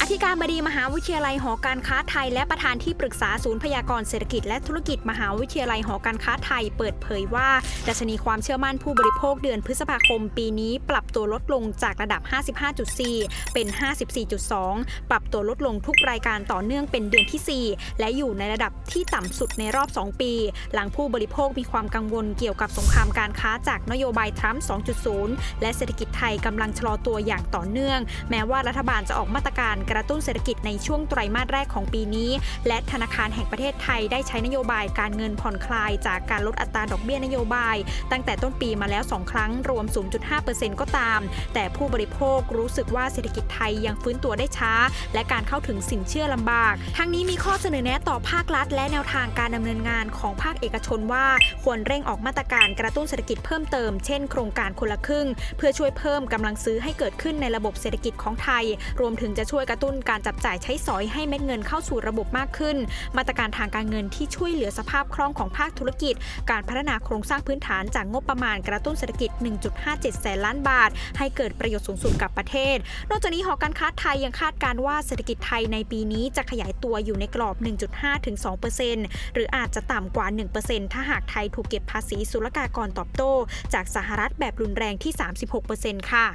อธิการบดีมหาวิทยาลัยหอการค้าไทย และประธานที่ปรึกษาศูนย์พยากรเศรษฐกิจและธุรกิจมหาวิทยาลัยหอการค้าไทย เปิดเผยว่าดัชนีความเชื่อมั่นผู้บริโภคเดือนพฤษภาคมปีนี้ ปรับตัวลดลงจากระดับ 55.4 เป็น 54.2 ปรับตัวลดลงทุกรายการต่อเนื่องเป็นเดือนที่ 4 และอยู่ในระดับที่ต่ำสุดในรอบ 2 ปี หลังผู้บริโภคมีความกังวลเกี่ยวกับสงครามการค้าจากนโยบายทรัมป์ 2.0 และเศรษฐกิจไทยกำลังชะลอตัวอย่างต่อเนื่อง แม้ว่ารัฐบาลจะออกมาตรการกระตุ้นเศรษฐกิจในช่วงไตรมาสแรกของปีนี้ และธนาคารแห่งประเทศไทยได้ใช้นโยบายการเงินผ่อนคลาย จากการลดอัตราดอกเบี้ยนโยบาย ตั้งแต่ต้นปีมาแล้ว 2 ครั้งรวม 0.5%ก็ตาม แต่ผู้บริโภครู้สึกว่าเศรษฐกิจไทยยังฟื้นตัวได้ช้า และการเข้าถึงสินเชื่อลำบาก ทั้งนี้มีข้อเสนอแนะต่อภาครัฐ และแนวทางการดำเนินงานของภาคเอกชนว่า ควรเร่งออกมาตรการกระตุ้นเศรษฐกิจเพิ่มเติม เช่นโครงการคนละครึ่ง เพื่อช่วยเพิ่มกำลังซื้อให้เกิดขึ้นในระบบเศรษฐกิจของไทย รวมถึงจะช่วยกระตุ้นการจับจ่ายใช้สอยให้เม็ดเงินเข้าสู่ระบบมากขึ้น มาตรการทางการเงินที่ช่วยเหลือสภาพคล่องของภาคธุรกิจ การพัฒนาโครงสร้างพื้นฐานจากงบประมาณกระตุ้นเศรษฐกิจ 1.57 แสนล้านบาท ให้เกิดประโยชน์สูงสุดกับประเทศ นอกจากนี้หอการค้าไทยยังคาดการว่าเศรษฐกิจไทยในปีนี้จะขยายตัวอยู่ในกรอบ 1.5 ถึง 2%หรืออาจจะต่ำกว่า 1%ถ้าหากไทยถูกเก็บภาษีศุลกากรตอบโต้ จากสหรัฐแบบรุนแรงที่ 36%ค่ะ